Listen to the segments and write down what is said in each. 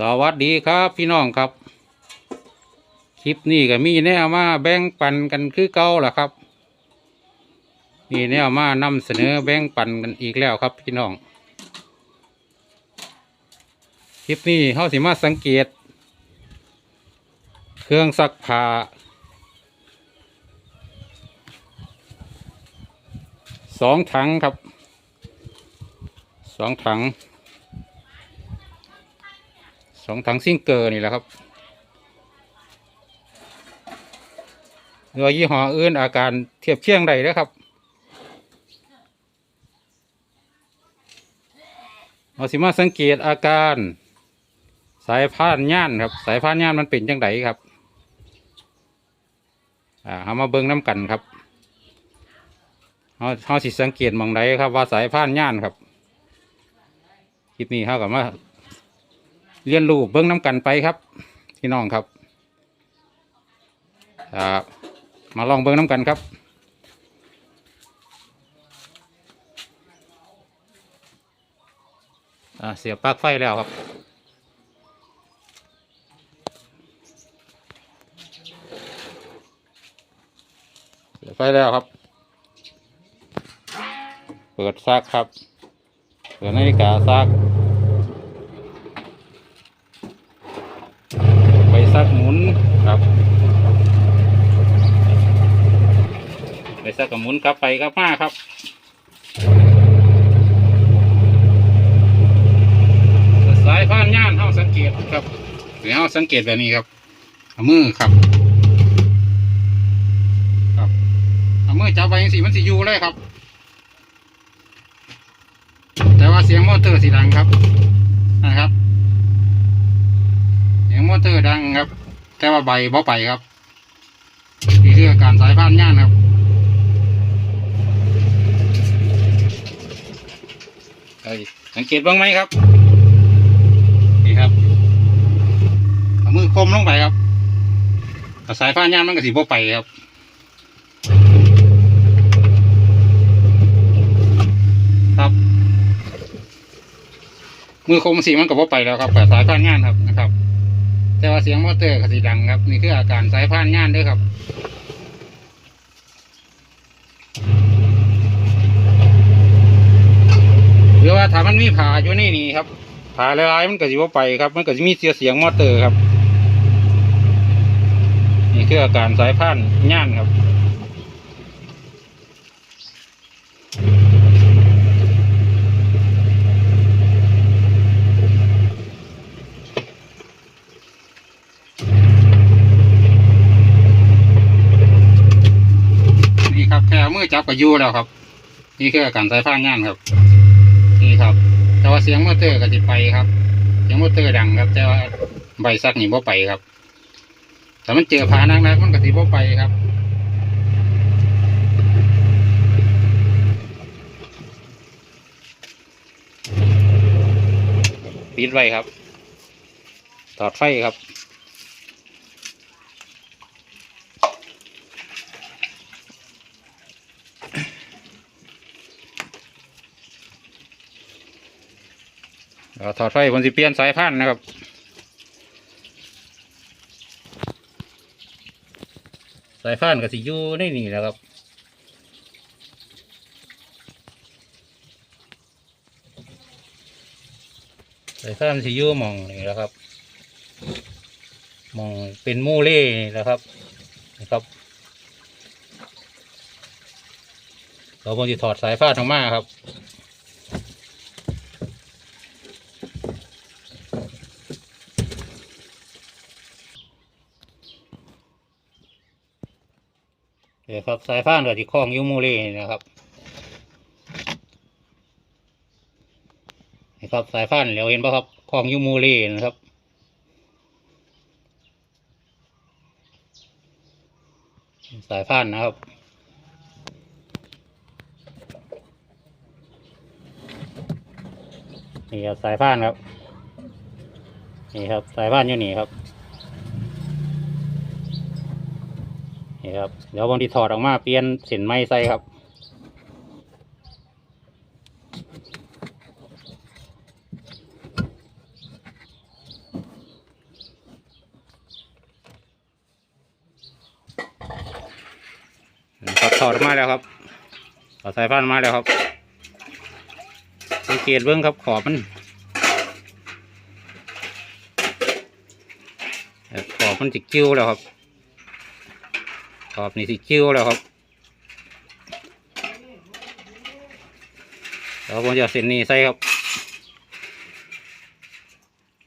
สวัสดีครับพี่น้องครับ คลิปนี้ก็มีแนวมาแบ่งปันกันคือเก่าล่ะครับ มีแนวมานำเสนอแบ่งปันกันอีกแล้วครับพี่น้อง คลิปนี้เขาสิมาสังเกต เครื่องซักผ้าสองถังครับสองถัง สองถังซิงเกอร์นี่แหละครับเรือยี่ห้ออื่นอาการเทียบเคียงใดนะครับเอาสิมาสังเกตอาการ สายพานย่านครับ สายพานย่านมันเป็นจังไดครับ อ่าเอามาเบิ่งน้ำกันครับเอาเอาสิสังเกตมองไดครับว่าสายพานย่านครับคลิปนี้เขากับมา เรียนรู้เบิ้งน้ำกันไปครับพี่น้องครับมาลองเบิ้งน้ำกันครับเสียบปลั๊กไฟแล้วครับเสียบไฟแล้วครับ เปิดซักครับ เปิดนาฬิกาซัก ไปซักหมุนครับไปซักกับหมุนกลับไปกลับมาครับสายพานย่านเฮาสังเกตครับหรือเฮาสังเกตแบบนี้ครับเอามือครับ ครับเอามือจับไว้ยังสีมันสิอยู่เลยครับ แต่ว่าเสียงมอเตอร์สีดังครับนะครับ เสียงมอเตอร์ดังครับ แต่ว่าใบบ่ไปครับนี่คืออาการสายพานย่านครับเอ้ยสังเกตบ้างไหมครับ นี่ครับเอามือคมลงไปครับแต่สายพานย่านมันก็สีบ่ไปครับครับ มือคมสีมันก็บ่ไปแล้วครับแต่สายพานย่านครับนะครับ แต่ว่าเสียงมอเตอร์ก็สีดังครับ นี่คืออาการสายพานงานด้วยครับหรือว่าถ้ามันมีผ่าอยู่นี่นี่ครับผ่าลายๆมันก็สิว่าไปครับ มันก็จะมีเสียเสียงมอเตอร์ครับ นี่คืออาการสายพานงานครับ นี่ครับแค่เอามือจับกับยูแล้วครับ นี่คือการสายพางานครับ นี่ครับ แต่ว่าเสียงมอเตอร์ก็ติไปครับ เสียงมอเตอร์ดังครับ แต่ว่าใบซักนี่บ่ไปครับแต่มันเจอผานักนักมันก็ติบ่ไปครับปิดไว้ครับ ถอดไฟครับ ถอดไฟบนสิเปลี่ยนสายพันธุ์นะครับสายพันธุ์กับสิอยู่ในนี่แหละครับสายพันธุ์สิอยู่มองนี่แหละครับมองเป็นมูเล่นะครับนะครับเราบนจะถอดสายฟ้าทางมาครับ ดี๋ยวครับสายฟ้านกับที่คล้องอยูมูเล่นี่นะครับนี่ครับสายฟ้านเราเห็นปะครับคล้องอยูมูเล่นะครับสายฟ้านนะครับนี่ครับสายฟ้านครับนี่ครับสายฟ้านอยู่นี่ครับ นี่ครับเดี๋ยวบางทีถอดออกมาเปลี่ยนเส้นไม้ใส่ครับถอดถอดมาแล้วครับถอดสายพันมาแล้วครับสังเกตเบื้องครับขอบมันขอบมันจิกจิ้วแล้วครับ ขอบนี่สิกิ้วแล้วครับแล้วผมจะเอาเส้นนี้ใส่ครับ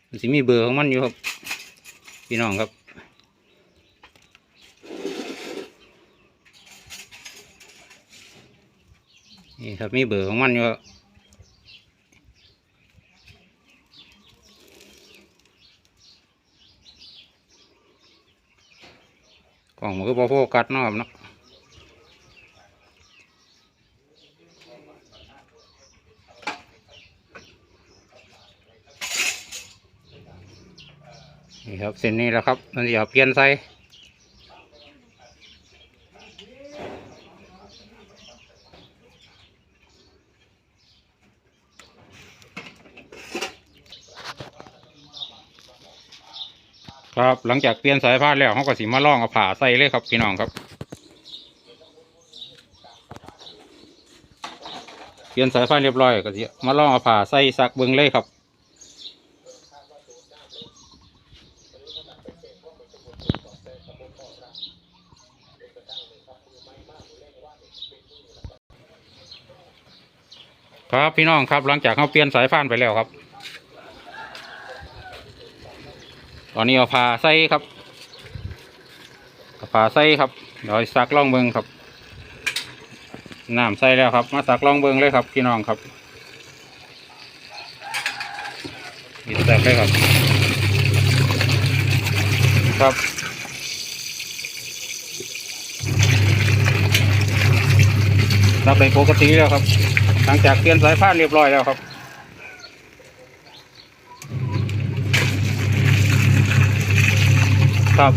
มันสิมีเบอร์ของมันอยู่ครับ พี่น้องครับ นี่ครับมีเบอร์ของมันอยู่ครับ กล่องมันก็พอโฟกัสเนาะครับเนาะนี่ครับเส้นนี้แล้วครับมันจะเอาเปลี่ยนไซส์ ครับหลังจากเปลี่ยนสายพานแล้วเขาก็สิมาล่องเอาผ่าใส่เลยครับพี่น้องครับ เปลี่ยนสายพานเรียบร้อยก็สิมาล่องเอาผ่าใส่ซักเบิ้งเลยครับครับพี่น้องครับหลังจากเขาเปลี่ยนสายพานไปแล้วครับ ตอนนี้เอาผ้าใส่ครับเอาผ้าใส่ครับเดี๋ยวซักล่องเบิงครับน้ำใส่แล้วครับ มาซักล่องเบิงเลยครับพี่น้องครับนี่แตกเลยครับ ครับซักได้ปกติแล้วครับ หลังจากเปลี่ยนสายพานเรียบร้อยแล้วครับ ครับ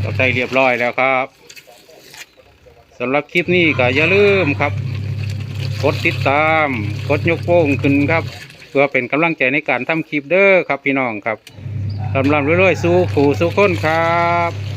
เราใส่เรียบร้อยแล้วครับ สำหรับคลิปนี้ก็อย่าลืมครับ กดติดตาม กดยกโป้งขึ้นครับ เพื่อเป็นกำลังใจในการทำคลิปเด้อครับพี่น้องครับลำลำเรื่อยๆสู้ผู้สู้คนครับ